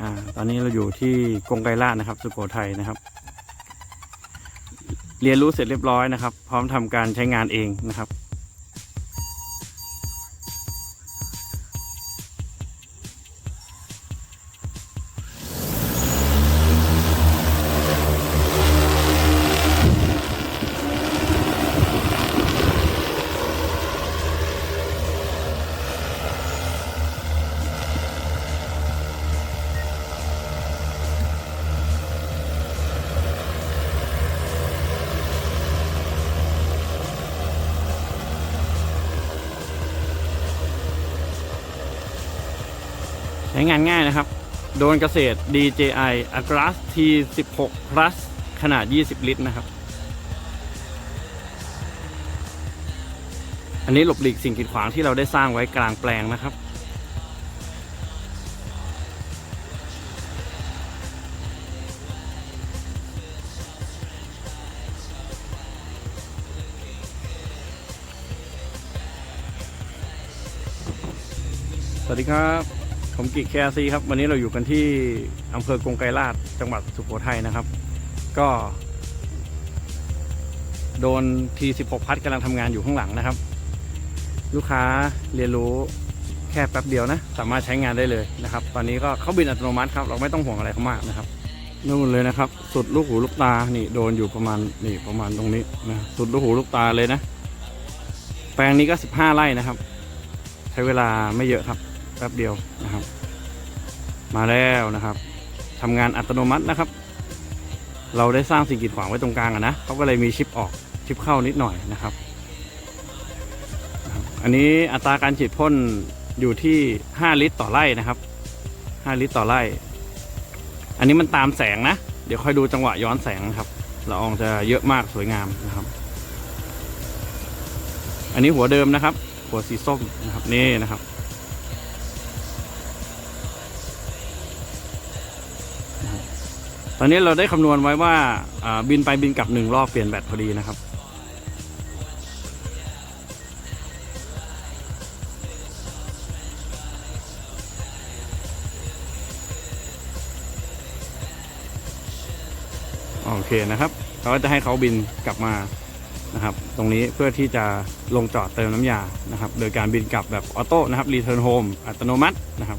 อ่า ตอนนี้เราอยู่ที่กรงไกรลาดนะครับ สุโขทัยนะครับ เรียนรู้เสร็จเรียบร้อยนะครับ พร้อมทำการใช้งานเองนะครับ ช้งานง่ายนะครับ โดรนเกษตร DJI Agras T16 Plus ขนาด 20 ลิตรนะครับ อันนี้หลบหลีกสิ่งกีดขวางที่เราได้สร้างไว้กลางแปลงนะครับสวัสดีครับ ผมกิกแคซีครับ วันนี้เราอยู่กันที่อำเภอกรงไกรลาดจังหวัดสุโขทัยนะครับ ก็ โดนที16พัดกำลังทำงานอยู่ข้างหลังนะครับ ลูกค้าเรียนรู้แค่แป๊บเดียวนะ สามารถใช้งานได้เลยนะครับ ตอนนี้ก็เข้าบินอัตโนมัติครับ เราไม่ต้องห่วงอะไรเขามากนะครับนู่นเลยนะครับ สุดลูกหูลูกตานี่โดนอยู่ประมาณนี่ประมาณตรงนี้นะสุดลูกหูลูกตาเลยนะ แปลงนี้ก็ 15 ไร่นะครับ ใช้เวลาไม่เยอะครับ แป๊บเดียวนะครับ มาแล้วนะครับทำงานอัตโนมัตินะครับ เราได้สร้างสิ่งกีดขวางไว้ตรงกลางอะนะเขาก็เลยมีชิปออกชิปเข้านิดหน่อยนะครับ อันนี้อัตราการฉีดพ่นอยู่ที่ 5 ลิตรต่อไร่นะครับ 5 ลิตรต่อไร่ อันนี้มันตามแสงนะ เดี๋ยวค่อยดูจังหวะย้อนแสงครับละอองจะเยอะมากสวยงามนะครับ อันนี้หัวเดิมนะครับ หัวสีส้มนะครับนี่นะครับ ตอนนี้เราได้คำนวณไว้ว่าบินไปบินกลับหนึ่งรอบเปลี่ยนแบตพอดีนะครับ โอเคนะครับเราก็จะให้เขาบินกลับมานะครับ ตรงนี้เพื่อที่จะลงจอดเติมน้ำยานะครับ โดยการบินกลับแบบออโต้นะครับรีเทิร์นโฮมอัตโนมัตินะครับ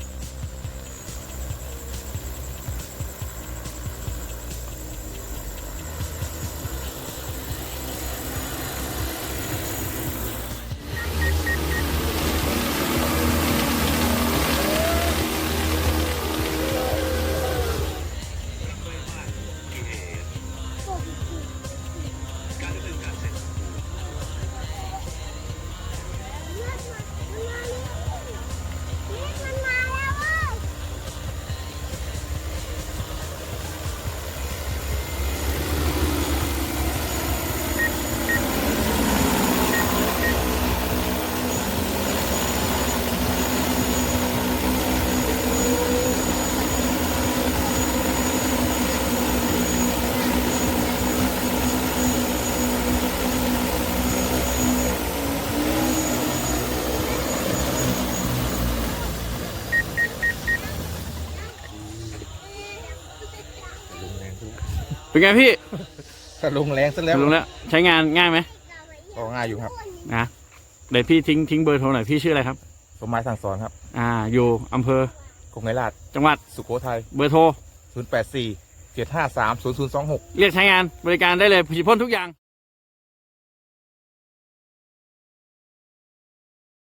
เป็นไงพี่ถ้าลงแรงซะแล้วลุงแล้วใช้งานง่ายไหมก็ง่ายอยู่ครับนะเดี๋ยวพี่ทิ้งทิ้งเบอร์โทรหน่อยพี่ชื่ออะไรครับสมหมายสั่งสอนครับ อ่าอยู่อำเภอกงไงลาดจังหวัดสุโขทัยเบอร์โทร 084 753 0026 เรียกใช้งานบริการได้เลยผลิตพ่นทุกอย่าง